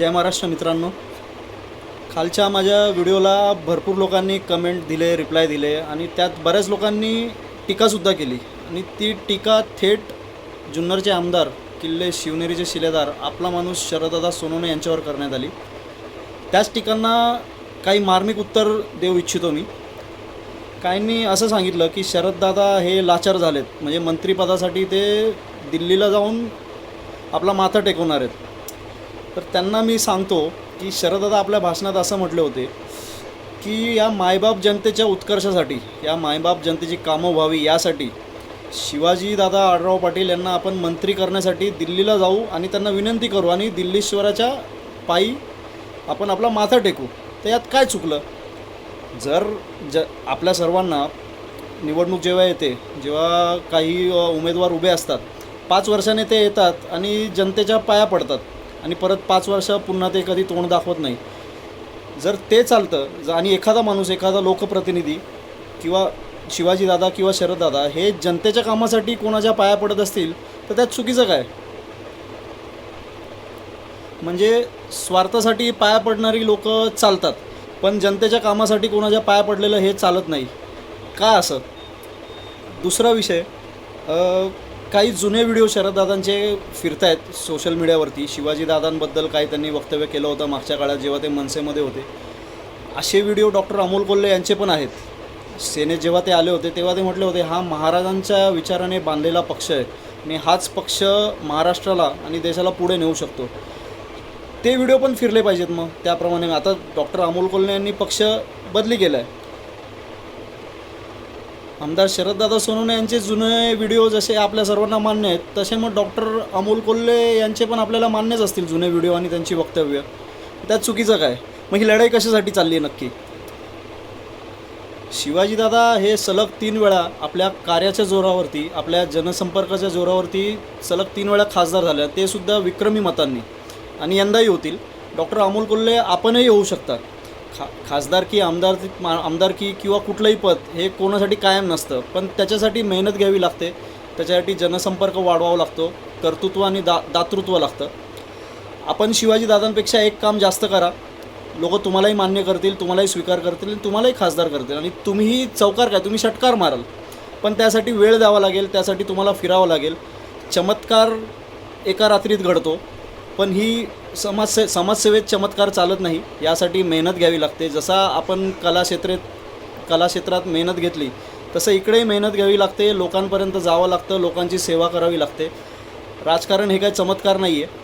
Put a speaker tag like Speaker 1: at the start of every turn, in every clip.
Speaker 1: जय महाराष्ट्र मित्रांनो. खालच्या माझ्या व्हिडिओला भरपूर लोकांनी कमेंट दिले रिप्लाय दिले आणि त्यात बऱ्याच लोकांनी टीकासुद्धा केली. आणि ती टीका थेट जुन्नरचे आमदार किल्ले शिवनेरीचे शिलेदार आपला माणूस शरददादा सोनवणे यांच्यावर करण्यात आली. त्याच टीकांना काही मार्मिक उत्तर देऊ इच्छितो मी. काहींनी असं सांगितलं की शरददादा हे लाचार झालेत. म्हणजे मंत्रिपदासाठी ते दिल्लीला जाऊन आपला माथा टेकवणार आहेत. तर त्यांना मी सांगतो की शरददादा आपल्या भाषणात असं म्हटले होते की या मायबाप जनतेच्या उत्कर्षासाठी या मायबाप जनतेची कामं व्हावी यासाठी शिवाजीदादा आडराव पाटील यांना आपण मंत्री करण्यासाठी दिल्लीला जाऊ आणि त्यांना विनंती करू आणि दिल्लीश्वराच्या पायी आपण आपला माथा टेकू. तर यात काय चुकलं? जर ज आपल्या सर्वांना निवडणूक जेव्हा येते जेव्हा काही उमेदवार उभे असतात पाच वर्षाने ते येतात आणि जनतेच्या पाया पडतात. आणि परत पाच वर्ष पुन्हा ते कधी तोंड दाखवत नाही. जर ते चालतं ज- आणि एखादा माणूस एखादा लोकप्रतिनिधी किंवा शिवाजीदादा किंवा शरददादा हे जनतेच्या कामासाठी कोणाच्या पाया पडत असतील तर त्यात चुकीचं काय? म्हणजे स्वार्थासाठी पाया पडणारी लोक चालतात पण जनतेच्या कामासाठी कोणाच्या पाया पडलेलं हे चालत नाही. का असं? दुसरा विषय काही जुने व्हिडिओ शरददादांचे फिरत आहेत सोशल मीडियावरती शिवाजीदादांबद्दल काही त्यांनी वक्तव्य केलं होतं मागच्या काळात जेव्हा ते मनसेमध्ये होते. असे व्हिडिओ डॉक्टर अमोल कोल्हे यांचे पण आहेत. सेनेत जेव्हा ते आले होते तेव्हा ते म्हटले होते हा महाराजांच्या विचाराने बांधलेला पक्ष आहे आणि हाच पक्ष महाराष्ट्राला आणि देशाला पुढे नेऊ शकतो. ते व्हिडिओ पण फिरले पाहिजेत मग. त्याप्रमाणे आता डॉक्टर अमोल कोल्हे यांनी पक्ष बदली केला आहे आमदार शरददादा सोनवणे यांचे जुने व्हिडिओ जसे आपल्या सर्वांना मान्य आहेत तसे मग डॉक्टर अमोल कोल्हे यांचे पण आपल्याला मान्यच असतील जुने व्हिडिओ आणि त्यांची वक्तव्य. त्यात चुकीचं काय? मग ही लढाई कशासाठी चालली आहे नक्की? शिवाजीदादा हे सलग तीन वेळा आपल्या कार्याच्या जोरावरती आपल्या जनसंपर्काच्या जोरावरती सलग तीन वेळा खासदार झाले. ते सुद्धा विक्रमी मतांनी. आणि यंदाही होतील. डॉक्टर अमोल कोल्हे आपणही होऊ शकतात. खा खासदारकी आमदार आमदारकी किंवा कुठलंही पद हे कोणासाठी कायम नसतं. पण त्याच्यासाठी मेहनत घ्यावी लागते. त्याच्यासाठी जनसंपर्क वाढवावा लागतो. कर्तृत्व आणि दा दातृत्व लागतं. आपण शिवाजी दादांपेक्षा एक काम जास्त करा. लोक तुम्हालाही मान्य करतील तुम्हालाही स्वीकार करतील आणि तुम्हालाही खासदार करतील. आणि तुम्हीही चौकार काय? तुम्ही षटकार माराल. पण त्यासाठी वेळ द्यावा लागेल त्यासाठी तुम्हाला फिरावं लागेल. चमत्कार एका रात्रीत घडतो. पण ही समाजसे समाजसेवेत चमत्कार चालत नाही यासाठी मेहनत घ्यावी लागते. जसा आपण कलाक्षेत्रेत कलाक्षेत्रात कला क्षेत्रात मेहनत घेतली तसं इकडेही मेहनत घ्यावी लागते. लोकांपर्यंत जावं लागतं लोकांची सेवा करावी लागते. राजकारण हे काही चमत्कार नाही आहे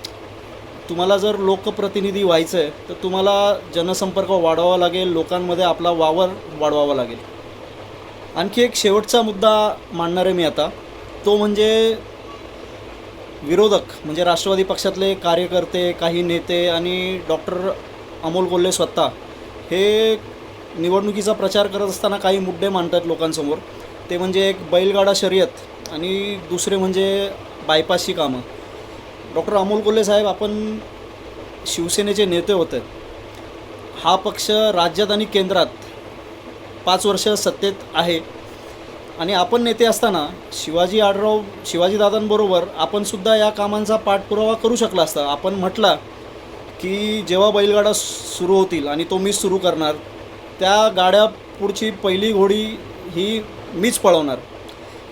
Speaker 1: तुम्हाला जर लोकप्रतिनिधी व्हायचं आहे तर तुम्हाला जनसंपर्क वाढवावा लागेल लोकांमध्ये आपला वावर वाढवावा लागेल. आणखी एक शेवटचा मुद्दा मांडणार आहे मी आता. तो म्हणजे विरोधक म्हणजे राष्ट्रवादी पक्षातले कार्यकर्ते काही नेते आणि डॉक्टर अमोल कोल्हे स्वतः हे निवडणुकीचा प्रचार करत असताना काही मुद्दे मांडतात लोकांसमोर. ते म्हणजे एक बैलगाडा शर्यत आणि दुसरे म्हणजे बायपासची कामं. डॉक्टर अमोल कोल्हे साहेब आपण शिवसेनेचे नेते होते. हा पक्ष राज्यात आणि केंद्रात पाच वर्ष सत्तेत आहे. आणि आपण नेते असताना शिवाजी आडराव शिवाजीदादांबरोबर आपण सुद्धा या कामांचा पाठपुरावा करू शकला असता. आपण म्हटला की जेव्हा बैलगाडा सुरू होतील आणि तो मीच सुरू करणार त्या गाड्या पुढची पहिली घोडी ही मीच पळवणार.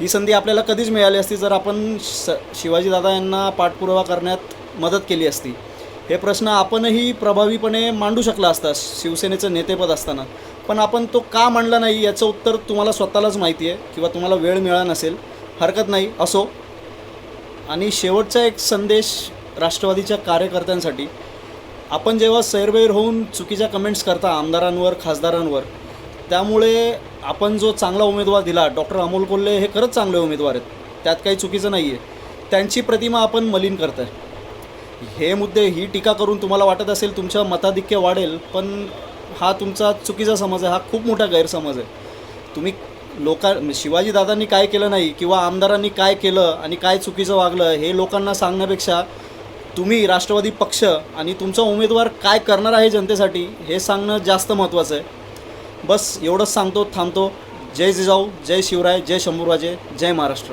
Speaker 1: ही संधी आपल्याला कधीच मिळाली असती जर आपण स शिवाजीदादा यांना पाठपुरावा करण्यात मदत केली असती. हे प्रश्न आपणही प्रभावीपणे मांडू शकला असता शिवसेनेचं नेतेपद असताना. पण आपण तो का मांडला नाही याचं उत्तर तुम्हाला स्वतःलाच माहिती आहे किंवा तुम्हाला वेळ मिळाला नसेल. हरकत नाही असो. आणि शेवटचा एक संदेश राष्ट्रवादीच्या कार्यकर्त्यांसाठी. आपण जेव्हा सैरबैर होऊन चुकीच्या कमेंट्स करता आमदारांवर खासदारांवर त्यामुळे आपण जो चांगला उमेदवार दिला डॉक्टर अमोल कोल्हे हे खरंच चांगले उमेदवार आहेत. त्यात काही चुकीचं नाही आहे त्यांची प्रतिमा आपण मलिन आहे हे मुद्दे ही टीका करून तुम्हाला वाटत असेल तुमचं मताधिक्य वाढेल पण हा तुमचा चुकीचा समज आहे हा खूप मोठा गैरसमज आहे. तुम्ही लोका शिवाजीदादांनी काय केलं नाही किंवा आमदारांनी काय केलं आणि काय चुकीचं वागलं हे लोकांना सांगण्यापेक्षा तुम्ही राष्ट्रवादी पक्ष आणि तुमचा उमेदवार काय करणार आहे जनतेसाठी हे सांगणं जास्त महत्त्वाचं आहे. बस एवढंच सांगतो थांबतो. जय जिजाऊ जय शिवराय जय शंभूराजे जय महाराष्ट्र.